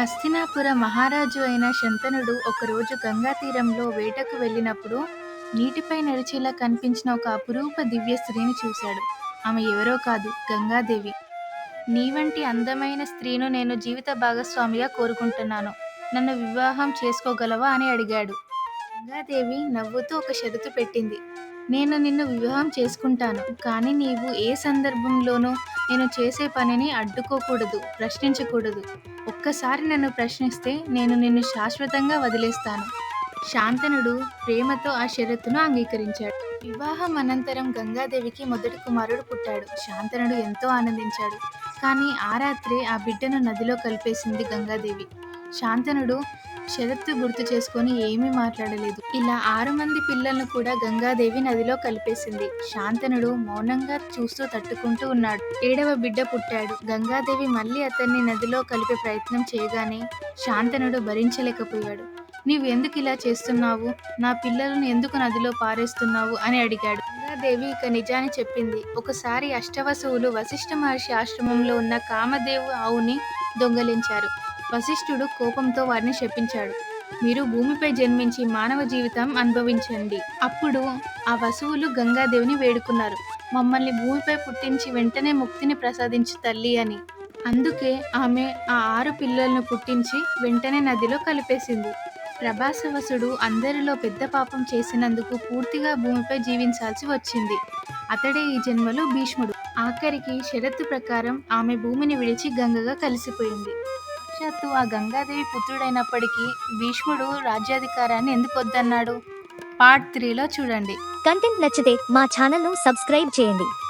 హస్తినాపుర మహారాజు అయిన శంతనుడు ఒకరోజు గంగా తీరంలో వేటకు వెళ్ళినప్పుడు నీటిపై నడిచేలా కనిపించిన ఒక అపురూప దివ్య స్త్రీని చూశాడు. ఆమె ఎవరో కాదు గంగాదేవి. నీ వంటి అందమైన స్త్రీను నేను జీవిత భాగస్వామిగా కోరుకుంటున్నాను. నన్ను వివాహం చేసుకోగలవా అని అడిగాడు. గంగాదేవి నవ్వుతూ ఒక షరతు పెట్టింది. నేను నిన్ను వివాహం చేసుకుంటాను కానీ నీవు ఏ సందర్భంలోనూ నేను చేసే పనిని అడ్డుకోకూడదు ప్రశ్నించకూడదు. ఒక్కసారి నన్ను ప్రశ్నిస్తే నేను నిన్ను శాశ్వతంగా వదిలేస్తాను. శాంతనుడు ప్రేమతో ఆ షరతును అంగీకరించాడు. వివాహం అనంతరం గంగాదేవికి మొదటి కుమారుడు పుట్టాడు. శాంతనుడు ఎంతో ఆనందించాడు. కానీ ఆ రాత్రే ఆ బిడ్డను నదిలో కలిపేసింది గంగాదేవి. శాంతనుడు శరత్తు గుర్తు చేసుకొని ఏమీ మాట్లాడలేదు. ఇలా ఆరు మంది పిల్లలను కూడా గంగాదేవి నదిలో కలిపేసింది. శాంతనుడు మౌనంగా చూస్తూ తట్టుకుంటూ ఉన్నాడు. ఏడవ బిడ్డ పుట్టాడు. గంగాదేవి మళ్ళీ అతన్ని నదిలో కలిపే ప్రయత్నం చేయగానే శాంతనుడు భరించలేకపోయాడు. నీవు ఎందుకు ఇలా చేస్తున్నావు? నా పిల్లలను ఎందుకు నదిలో పారేస్తున్నావు? అని అడిగాడు. గంగాదేవి ఇక నిజాన్ని చెప్పింది. ఒకసారి అష్టవసువులు వశిష్ఠ మహర్షి ఆశ్రమంలో ఉన్న కామదేవు ఆవుని దొంగలించారు. వశిష్ఠుడు కోపంతో వారిని శపించాడు. మీరు భూమిపై జన్మించి మానవ జీవితం అనుభవించండి. అప్పుడు ఆ వసువులు గంగాదేవిని వేడుకున్నారు. మమ్మల్ని భూమిపై పుట్టించి వెంటనే ముక్తిని ప్రసాదించి తల్లి అని. అందుకే ఆమె ఆ ఆరు పిల్లలను పుట్టించి వెంటనే నదిలో కలిపేసింది. ప్రభాసవసుడు అందరిలో పెద్ద పాపం చేసినందుకు పూర్తిగా భూమిపై జీవించాల్సి వచ్చింది. అతడే ఈ జన్మలో భీష్ముడు. ఆఖరికి షరతు ప్రకారం ఆమె భూమిని విడిచి గంగగా కలిసిపోయింది. సాక్షాత్తు ఆ గంగాదేవి పుత్రుడైనప్పటికీ భీష్ముడు రాజ్యాధికారాన్ని ఎందుకు వద్దన్నాడు? పార్ట్ త్రీలో చూడండి. కంటెంట్ నచ్చితే మా ఛానల్ను సబ్స్క్రైబ్ చేయండి.